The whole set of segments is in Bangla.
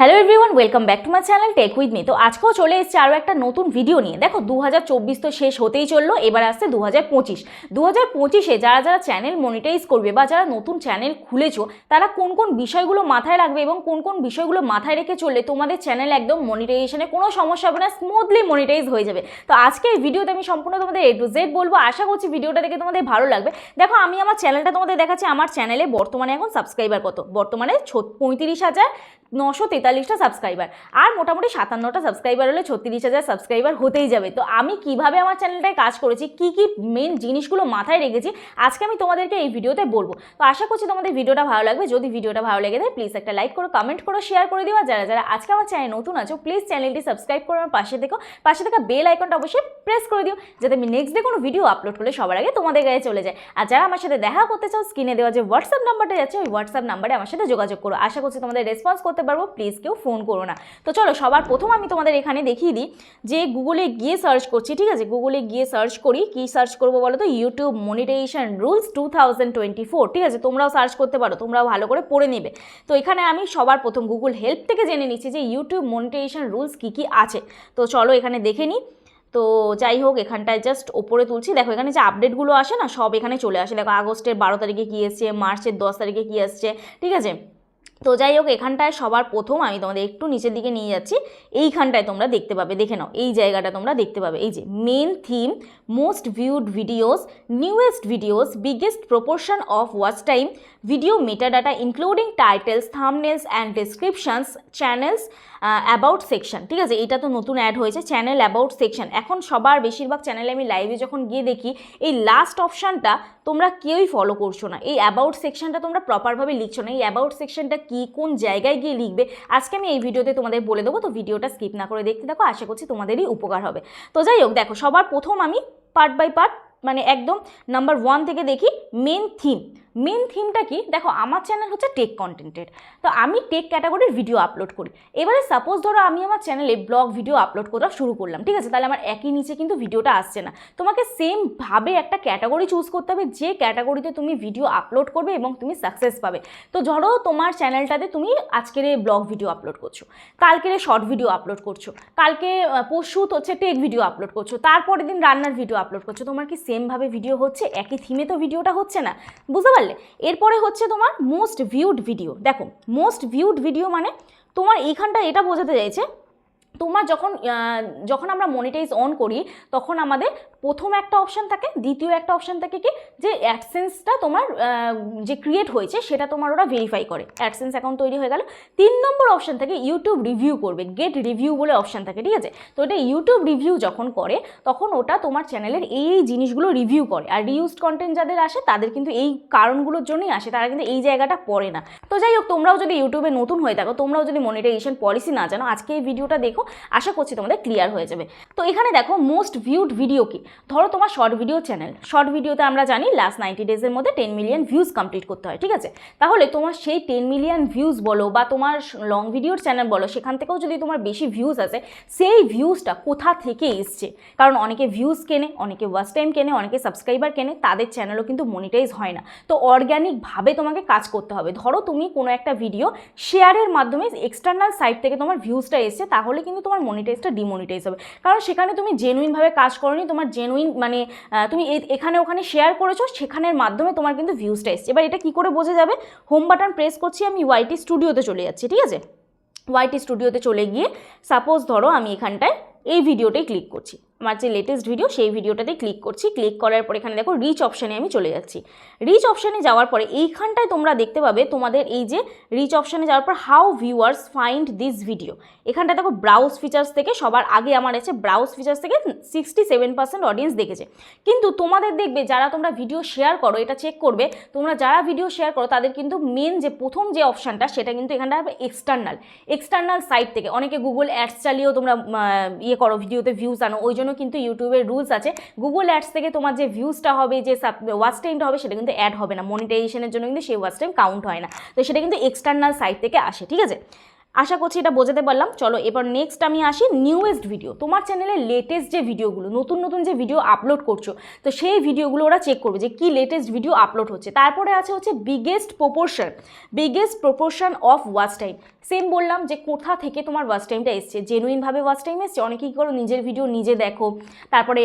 Hello everyone welcome back to my channel tech with me তো আজকেও চলে এসেছে আরও একটা নতুন ভিডিও নিয়ে। দেখো দু হাজার চব্বিশ তো শেষ হতেই চলল, এবার আসছে দু হাজার পঁচিশ। দু হাজার পঁচিশে যারা যারা চ্যানেল মনিটাইজ করবে বা যারা নতুন চ্যানেল খুলেছো, তারা কোন কোন বিষয়গুলো মাথায় রাখবে এবং কোন কোন বিষয়গুলো মাথায় রেখে চললে তোমাদের চ্যানেল একদম মনিটাইজেশনে কোনো সমস্যা হবে না স্মুথলি মনিটাইজ হয়ে যাবে। তো আজকে এই ভিডিওতে আমি সম্পূর্ণ তোমাদের এ টু জেড বলব। আশা করছি ভিডিওটা দেখে তোমাদের ভালো লাগবে। দেখো, আমি আমার চ্যানেলটা তোমাদের দেখাচ্ছি। আমার চ্যানেলে বর্তমানে এখন সাবস্ক্রাইবার কত? বর্তমানে পঁয়ত্রিশ হাজার নশো তেতাল্লিশটা সাবস্ক্রাইবার আর মোটামুটি সাতান্নটা সাবস্ক্রাইবার হলে ছত্রিশ হাজার সাবস্ক্রাইবার হতেই যাবে। তো আমি কীভাবে আমার চ্যানেলটায় কাজ করেছি, কি কি মেন জিনিসগুলো মাথায় রেখেছি, আজকে আমি তোমাদেরকে এই ভিডিওতে বলব। তো আশা করছি তোমাদের ভিডিওটা ভালো লাগবে। যদি ভিডিওটা ভালো লেগে থাকে প্লিজ একটা লাইক করো কমেন্ট করো শেয়ার করে দিও। যারা যারা আজকে আমার চ্যানেল নতুন আছো প্লিজ চ্যানেলটি সাবস্ক্রাইব করে আমার পাশে দেখো পাশে থাকা বেল আইকনটা অবশ্যই প্রেস করে দিও, যাতে আমি নেক্সট ডে কোনো ভিডিও আপলোড করলে সবার আগে তোমাদের গায়ে চলে যায়। আর যারা আমার সাথে দেখা করতে চাও স্ক্রিনে দেওয়া যে হোয়াটসঅ্যাপ নাম্বারটা যাচ্ছে, ওই হোয়াটসঅ্যাপ নাম্বারে আমার সাথে যোগাযোগ করো। আশা করছি তোমাদের রেসপন্স করতে পারব। প্লিজ কেউ ফোন করো না। তো চলো, সবার প্রথম আমি তোমাদের এখানে দেখিয়ে দিই যে গুগলে গিয়ে সার্চ করছি, ঠিক আছে? গুগলে গিয়ে সার্চ করি, কি সার্চ করব বলো তো? ইউটিউব মনিটাইজেশন রুলস টু ঠিক আছে? তোমরাও সার্চ করতে পারো, তোমরাও ভালো করে পড়ে নেবে। তো এখানে আমি সবার প্রথম গুগল হেল্প থেকে জেনে নিচ্ছি যে ইউটিউব মনিটাইজেশন রুলস কী কী আছে। তো চলো এখানে দেখে নিই। তো যাই হোক, এখানটায় জাস্ট ওপরে তুলছি। দেখো, এখানে যে আপডেটগুলো আসে না, সব এখানে চলে আসে। দেখো, আগস্টের বারো তারিখে কী এসছে, মার্চের দশ তারিখে কী আসছে ঠিক আছে? তো যাই হোক, এখানটায় সবার প্রথম আমি তোমাদের একটু নিচের দিকে নিয়ে যাচ্ছি। এইখানটায় তোমরা দেখতে পাবে, দেখে নাও, এই জায়গাটা তোমরা দেখতে পাবে। এই যে main theme most viewed videos newest videos biggest proportion of watch time video metadata including titles thumbnails and descriptions channels about section ঠিক আছে? এটা তো নতুন অ্যাড হয়েছে চ্যানেল অ্যাবাউট সেকশন এখন সবার বেশিরভাগ চ্যানেলে আমি লাইভে যখন গিয়ে দেখি, এই লাস্ট অপশানটা তোমরা কেউই ফলো করছ না। এই অ্যাবাউট সেকশনটা তোমরা প্রপারভাবে লিখছো না। এই অ্যাবাউট সেকশনটা কী, কোন জায়গায় গিয়ে লিখবে, আজকে আমি এই ভিডিওতে তোমাদের বলে দেবো, তো ভিডিওটা স্কিপ না করে দেখতে দেখো আশা করছি তোমাদেরই উপকার হবে। তো যাই হোক, দেখো, সবার প্রথম আমি পার্ট বাই পার্ট মানে একদম নাম্বার ওয়ান থেকে দেখি মেন থিম মেন থিমটা কি? দেখো, আমার চ্যানেল হচ্ছে টেক কন্টেন্টের তো আমি টেক ক্যাটাগরির ভিডিও আপলোড করি। এবারে সাপোজ ধরো আমি আমার চ্যানেলে ব্লগ ভিডিও আপলোড করা শুরু করলাম, ঠিক আছে? তাহলে আমার একই নিচে কিন্তু ভিডিওটা আসছে না। তোমাকে সেমভাবে একটা ক্যাটাগরি চুজ করতে হবে, যে ক্যাটাগরিতে তুমি ভিডিও আপলোড করবে এবং তুমি সাকসেস পাবে। তো ধরো তোমার চ্যানেলটাতে তুমি আজকের ব্লগ ভিডিও আপলোড করছ, কালকের শর্ট ভিডিও আপলোড করছ, কালকে পরশু হচ্ছে টেক ভিডিও আপলোড করছ, তারপরের দিন রান্নার ভিডিও আপলোড করছ। তোমার কি সেমভাবে ভিডিও হচ্ছে? একই থিমে তো ভিডিওটা হচ্ছে না? বুঝতে পারলে? এরপরে হচ্ছে তোমার মোস্ট ভিউড ভিডিও দেখো মোস্ট ভিউড ভিডিও মানে তোমার এইখানটা এটা বোঝাতে চাইছে তোমার যখন যখন আমরা মনিটাইজ অন করি, তখন আমাদের প্রথম একটা অপশান থাকে, দ্বিতীয় একটা অপশান থাকে কি, যে অ্যাডসেন্সটা তোমার যে ক্রিয়েট হয়েছে, সেটা তোমার ওরা ভেরিফাই করে। অ্যাডসেন্স অ্যাকাউন্ট তৈরি হয়ে গেল। তিন নম্বর অপশান থাকে ইউটিউব রিভিউ করবে গেট রিভিউ বলে অপশান থাকে, ঠিক আছে? তো এটা ইউটিউব রিভিউ যখন করে, তখন ওটা তোমার চ্যানেলের এই এই জিনিসগুলো রিভিউ করে। আর রিউজড কন্টেন্ট যাদের আসে, তাদের কিন্তু এই কারণগুলোর জন্যই আসে, তারা কিন্তু এই জায়গাটা পড়ে না। তো যাই হোক, তোমরাও যদি ইউটিউবে নতুন হয়ে থাকো, তোমরাও যদি মনিটাইজেশন পলিসি না জানো, আজকে এই ভিডিওটা দেখো আশা করছি তোমাদের ক্লিয়ার হয়ে যাবে। তো এখানে দেখো মোস্ট ভিউড ভিডিও কি? ধরো তোমার শর্ট ভিডিও চ্যানেল শর্ট ভিডিওতে আমরা জানি লাস্ট নাইনটি ডেজের মধ্যে টেন মিলিয়ন ভিউজ কমপ্লিট করতে হয়, ঠিক আছে? তাহলে তোমার সেই টেন মিলিয়ন ভিউজ বলো বা তোমার লং ভিডিওর চ্যানেল বলো, সেখান থেকেও যদি তোমার বেশি ভিউজ আসে, সেই ভিউজটা কোথা থেকে এসছে? কারণ অনেকে ভিউজ কেনে, অনেকে ওয়াচ টাইম কেনে, অনেকে সাবস্ক্রাইবার কেনে, তাদের চ্যানেলও কিন্তু মনিটাইজ হয় না। তো অর্গ্যানিকভাবে তোমাকে কাজ করতে হবে। ধরো তুমি কোনো একটা ভিডিও শেয়ারের মাধ্যমে এক্সটার্নাল সাইট থেকে তোমার ভিউজটা এসছে, তাহলে কিন্তু তোমার মনিটাইজটা ডিমনিটাইজ হবে। কারণ সেখানে তুমি জেনুইনভাবে কাজ করনি, তোমার জেনুইন মানে তুমি এখানে ওখানে শেয়ার করেছ, সেখানের মাধ্যমে তোমার কিন্তু ভিউজটা এসছে। এবার এটা কী করে বোঝা যাবে? হোম বাটন প্রেস করছি, আমি ওয়াইটি স্টুডিওতে চলে যাচ্ছি, ঠিক আছে? ওয়াইটি স্টুডিওতে চলে গিয়ে সাপোজ ধরো আমি এখানটায় এই ভিডিওটাই ক্লিক করছি। আমার যে লেটেস্ট ভিডিও সেই ভিডিওটাতে ক্লিক করছি। ক্লিক করার পর এখানে দেখো রিচ অপশানে আমি চলে যাচ্ছি। রিচ অপশানে যাওয়ার পরে এইখানটায় তোমরা দেখতে পাবে তোমাদের এই যে রিচ অপশানে যাওয়ার পর how viewers find this video এখানটায় দেখো ব্রাউজ ফিচার্স থেকে সবার আগে আমার আছে ব্রাউজ ফিচার্স থেকে সিক্সটি সেভেন পার্সেন্ট অডিয়েন্স দেখেছে। কিন্তু তোমাদের দেখবে যারা তোমরা ভিডিও শেয়ার করো, এটা চেক করবে, তোমরা যারা ভিডিও শেয়ার করো, তাদের কিন্তু মেন যে প্রথম যে অপশানটা সেটা কিন্তু এখানটা এক্সটার্নাল এক্সটার্নাল সাইট থেকে। অনেকে গুগল অ্যাডস চালিয়েও তোমরা ইয়ে করো ভিডিওতে ভিউজ আনো, ওই জন্য কিন্তু ইউটিউবের রুলস আছে। গুগল অ্যাডস থেকে তোমার যে ভিউজটা হবে, যে ওয়াচ টাইমটা হবে, সেটা কিন্তু অ্যাড হবে না। মনিটাইজেশনের জন্য কিন্তু সেই ওয়াচ টাইম কাউন্ট হয় না। তো সেটা কিন্তু এক্সটার্নাল সাইট থেকে আসে, ঠিক আছে? আশা করছি এটা বোঝাতে পারলাম। চলো, এবার নেক্সট আমি আসি নিউয়েস্ট ভিডিও তোমার চ্যানেলে লেটেস্ট যে ভিডিওগুলো নতুন নতুন যে ভিডিও আপলোড করছ, তো সেই ভিডিওগুলো ওরা চেক করবে যে কি লেটেস্ট ভিডিও আপলোড হচ্ছে। তারপরে আছে হচ্ছে biggest proportion biggest proportion of watch time same বললাম যে কোথা থেকে তোমার ওয়াচ টাইমটা এসছে। জেনুইনভাবে ওয়াচ টাইম এসছে, অনেকেই করো নিজের ভিডিও নিজে দেখো। তারপরে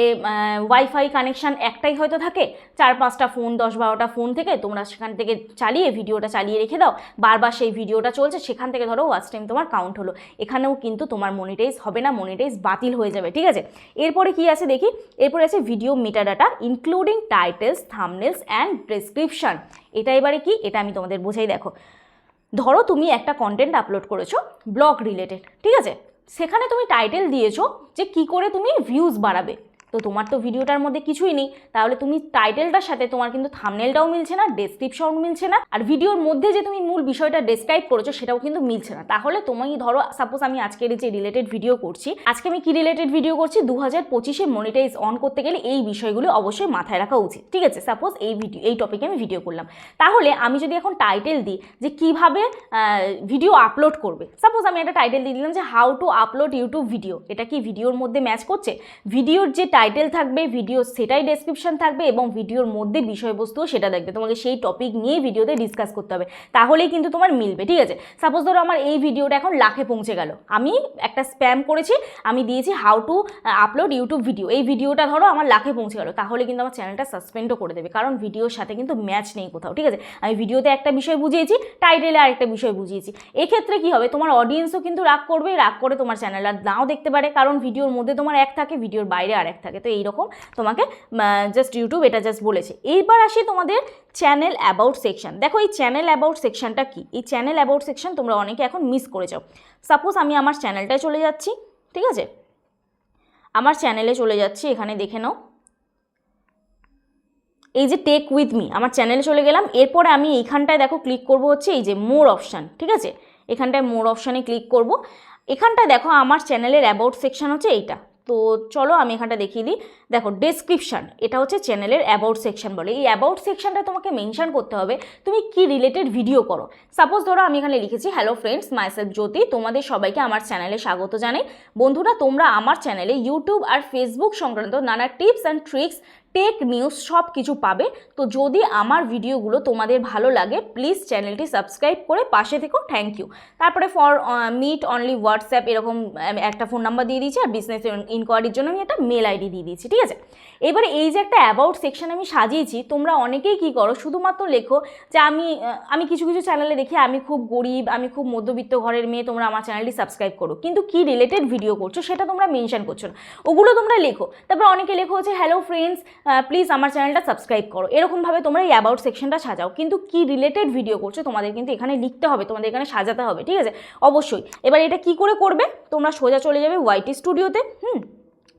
ওয়াইফাই কানেকশান একটাই হয়তো থাকে, চার পাঁচটা ফোন দশ বারোটা ফোন থেকে তোমরা সেখান থেকে চালিয়ে ভিডিওটা চালিয়ে রেখে দাও। বারবার সেই ভিডিওটা চলছে, সেখান থেকে ধরো ওয়াচ টাইম তোমার কাউন্ট হলো। এখানেও কিন্তু তোমার মনিটাইজ হবে না মনিটাইজ বাতিল হয়ে যাবে, ঠিক আছে? এরপরে কি আছে দেখি? এরপরে আছে video metadata including titles thumbnails and description এটা এবারে কি? এটা আমি তোমাদের বোঝাই, দেখো। ধরো তুমি একটা কন্টেন্ট আপলোড করেছ ব্লগ রিলেটেড ঠিক আছে? সেখানে তুমি টাইটেল দিয়েছ যে কি করে তুমি ভিউজ বাড়াবে। তো তোমার তো ভিডিওটার মধ্যে কিছুই নেই, তাহলে তুমি টাইটেলটার সাথে তোমার কিন্তু থামনেলটাও মিলছে না ডেসক্রিপশন মিলছে না, আর ভিডিওর মধ্যে যে তুমি মূল বিষয়টা ডেসক্রাইব করেছ সেটাও কিন্তু মিলছে না। তাহলে তুমি ধরো সাপোজ আমি আজকের যে রিলেটেড ভিডিও করছি, আজকে আমি কি রিলেটেড ভিডিও করছি? দু হাজার পঁচিশে মনিটাইজ অন করতে গেলে এই বিষয়গুলো অবশ্যই মাথায় রাখা উচিত। ঠিক আছে সাপোজ এই ভিডিও এই টপিকে আমি ভিডিও করলাম। তাহলে আমি যদি এখন টাইটেল দিই যে কীভাবে ভিডিও আপলোড করবে। সাপোজ আমি একটা টাইটেল দিয়ে দিলাম যে how to upload YouTube video এটা কি ভিডিওর মধ্যে ম্যাচ করছে? ভিডিওর যে টাইটেল থাকবে ভিডিও সেটাই ডেসক্রিপশন থাকবে এবং ভিডিওর মধ্যে বিষয়বস্তুও সেটা দেখবে। তোমাকে সেই টপিক নিয়ে ভিডিওতে ডিসকাস করতে হবে। তাহলেই কিন্তু তোমার মিলবে, ঠিক আছে? সাপোজ ধরো আমার এই ভিডিওটা এখন লাখে পৌঁছে গেল। আমি একটা স্প্যাম করেছি, আমি দিয়েছি how to upload YouTube video এই ভিডিওটা ধরো আমার লাখে পৌঁছে গেল। তাহলে কিন্তু আমার চ্যানেলটা সাসপেন্ডও করে দেবে। কারণ ভিডিওর সাথে কিন্তু ম্যাচ নেই কোথাও, ঠিক আছে? আমি ভিডিওতে একটা বিষয় বুঝিয়েছি টাইটেলে আরেকটা বিষয় বুঝিয়েছি। এক্ষেত্রে কি হবে? তোমার অডিয়েন্সও কিন্তু রাগ করবে, রাগ করে তোমার চ্যানেল আর নাও দেখতে পারে। কারণ ভিডিওর মধ্যে তোমার এক থাকে ভিডিওর বাইরে আর এক থাকে। তো এইরকম তোমাকে জাস্ট ইউটিউব এটা জাস্ট বলেছে। এইবার আসি তোমাদের চ্যানেল অ্যাবাউট সেকশন দেখো এই চ্যানেল অ্যাবাউট সেকশনটা কি? এই চ্যানেল অ্যাবাউট সেকশন তোমরা অনেকে এখন মিস করে যাও। সাপোজ আমি আমার চ্যানেলটায় চলে যাচ্ছি, ঠিক আছে? আমার চ্যানেলে চলে যাচ্ছি, এখানে দেখে নাও। এই যে টেক উইথ মি আমার চ্যানেলে চলে গেলাম। এরপরে আমি এইখানটায় দেখো ক্লিক করব হচ্ছে এই যে মোর অপশান ঠিক আছে? এখানটায় মোর অপশানে ক্লিক করব। এখানটায় দেখো আমার চ্যানেলের অ্যাবাউট সেকশন হচ্ছে এইটা। তো চলো আমি এখানটা দেখিয়ে দিই। দেখো ডেসক্রিপশান এটা হচ্ছে চ্যানেলের অ্যাবাউট সেকশন বলে। এই অ্যাবাউট সেকশনটা তোমাকে মেনশান করতে হবে, তুমি কি রিলেটেড ভিডিও করো। সাপোজ ধরো আমি এখানে লিখেছি হ্যালো ফ্রেন্ডস মাইসেলফ জ্যোতি, তোমাদের সবাইকে আমার চ্যানেলে স্বাগত জানাই। বন্ধুরা, তোমরা আমার চ্যানেলে ইউটিউব আর ফেসবুক সংক্রান্ত নানা tips and tricks tech news সব কিছু পাবে। তো যদি আমার ভিডিওগুলো তোমাদের ভালো লাগে প্লিজ চ্যানেলটি সাবস্ক্রাইব করে পাশে থেকো থ্যাংক ইউ তারপরে ফর মিট অনলি হোয়াটসঅ্যাপ এরকম একটা ফোন নাম্বার দিয়ে দিয়েছি আর বিজনেস ইনকোয়ারির জন্য আমি একটা মেল আইডি দিয়ে দিয়েছি, ঠিক আছে? এবারে এই যে একটা অ্যাবাউট সেকশন আমি সাজিয়েছি, তোমরা অনেকেই কী করো, শুধুমাত্র লেখো যে আমি আমি কিছু কিছু চ্যানেলে দেখি, আমি খুব গরিব, আমি খুব মধ্যবিত্ত ঘরের মেয়ে, তোমরা আমার চ্যানেলটি সাবস্ক্রাইব করো। কিন্তু কি রিলেটেড ভিডিও করছ, সেটা তোমরা মেনশন করছ না। ওগুলো তোমরা লেখো। তারপর অনেকে লেখো হচ্ছে হ্যালো ফ্রেন্ডস প্লিজ আমার চ্যানেলটা সাবস্ক্রাইব করো। এরকমভাবে তোমরা এই অ্যাবাউট সেকশনটা সাজাও। কিন্তু কি রিলেটেড ভিডিও করছ, তোমাদের কিন্তু এখানে লিখতে হবে, তোমাদের এখানে সাজাতে হবে, ঠিক আছে? অবশ্যই। এবার এটা কি করে করবে? তোমরা সোজা চলে যাবে ওয়াইটি স্টুডিওতে হুম?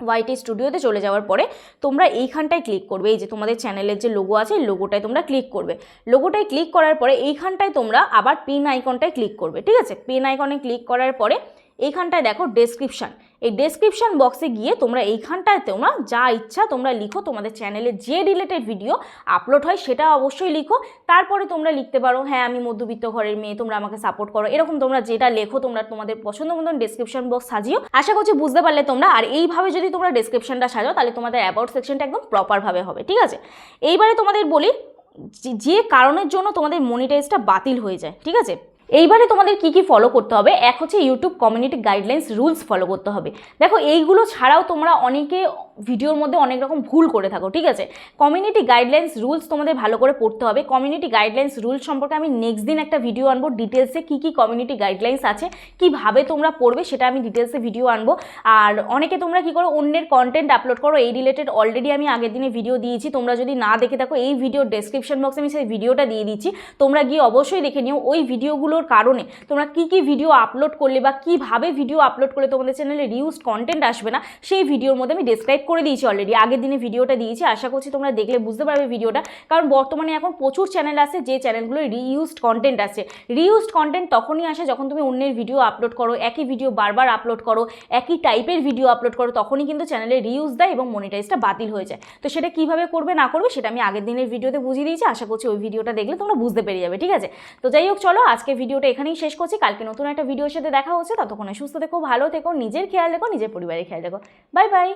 ওয়াইটি স্টুডিওতে চলে যাওয়ার পরে তোমরা এইখানটায় ক্লিক করবে। এই যে তোমাদের চ্যানেলের যে লোগো আছে লোগোটায় তোমরা ক্লিক করবে। লোগোটায় ক্লিক করার পরে এইখানটায় তোমরা আবার পিন আইকনটায় ক্লিক করবে, ঠিক আছে? পিন আইকনে ক্লিক করার পরে এইখানটায় দেখো ডেসক্রিপশান এই ডেসক্রিপশন বক্সে গিয়ে তোমরা এইখানটায় তোমরা যা ইচ্ছা তোমরা লিখো। তোমাদের চ্যানেলে যে রিলেটেড ভিডিও আপলোড হয়, সেটা অবশ্যই লিখো। তারপরে তোমরা লিখতে পারো হ্যাঁ আমি মধ্যবিত্ত ঘরের মেয়ে, তোমরা আমাকে সাপোর্ট করো। এরকম তোমরা যেটা লেখো, তোমরা তোমাদের পছন্দ মতন ডেসক্রিপশন বক্স সাজিও। আশা করছি বুঝতে পারলে তোমরা। আর এইভাবে যদি তোমরা ডেসক্রিপশনটা সাজাও, তাহলে তোমাদের অ্যাবাউট সেকশনটা একদম প্রপারভাবে হবে, ঠিক আছে? এইবারে তোমাদের বলি, যে- কারণের জন্য তোমাদের মনিটাইজটা বাতিল হয়ে যায়, ঠিক আছে? এইবারে তোমাদের কি কি ফলো করতে হবে? এক হচ্ছে YouTube community guidelines rules follow করতে হবে। দেখো, এইগুলো ছাড়াও তোমরা অনেকে ভিডিওর মধ্যে অনেক রকম ভুল করে থাকো, ঠিক আছে? কমিউনিটি গাইডলাইন্স রুলস তোমাদের ভালো করে পড়তে হবে। কমিউনিটি গাইডলাইন্স রুলস সম্পর্কে আমি নেক্সট দিন একটা ভিডিও আনব ডিটেলসে কী কী কমিউনিটি গাইডলাইন্স আছে, কীভাবে তোমরা পড়বে সেটা আমি ডিটেলসে ভিডিও আনব। আর অনেকে তোমরা কি করো, অন্যের কন্টেন্ট আপলোড করো, এই রিলেটেড অলরেডি আমি আগের দিনে ভিডিও দিয়েছি। তোমরা যদি না দেখে থাকো, এই ভিডিও ডেসক্রিপশন বক্সে আমি সেই ভিডিওটা দিয়ে দিচ্ছি। তোমরা গিয়ে অবশ্যই দেখে নিও, ওই ভিডিওগুলোর কারণে তোমরা কি কি ভিডিও আপলোড করলে বা কীভাবে ভিডিও আপলোড করলে তোমাদের চ্যানেলে রিউজড কন্টেন্ট আসবে না, সেই ভিডিওর মধ্যে আমি ডেসক্রাইব করে দিয়েছি অলরেডি আগের দিনে ভিডিওটা দিয়েছি, আশা করছি তোমরা দেখলে বুঝতে পারবে ভিডিওটা কারণ বর্তমানে এখন প্রচুর চ্যানেল আছে যে চ্যানেলগুলো রিইউজড কন্টেন্ট আছে রিইউজড কন্টেন্ট তখনই আসে যখন তুমি অন্যের ভিডিও আপলোড করো, একই ভিডিও বারবার আপলোড করো, একই টাইপের ভিডিও আপলোড করো, তখনই কিন্তু চ্যানেলে রিউজ দেয় এবং মনিটাইজটা বাতিল হয়ে যায়। তো সেটা কীভাবে করবে, না করবে, সেটা আমি আগের দিনের ভিডিওতে বুঝিয়ে দিয়েছি। আশা করছি ওই ভিডিওটা দেখলে তোমরা বুঝতে পেরে যাবে, ঠিক আছে? তো যাই হোক, চলো আজকে ভিডিওটা এখানেই শেষ করছি। কালকে নতুন একটা ভিডিওর সাথে দেখা হচ্ছে। ততক্ষণে সুস্থ থেকো, ভালো থেকো, নিজের খেয়াল রেখো, নিজের পরিবারের খেয়াল রেখো। Bye bye.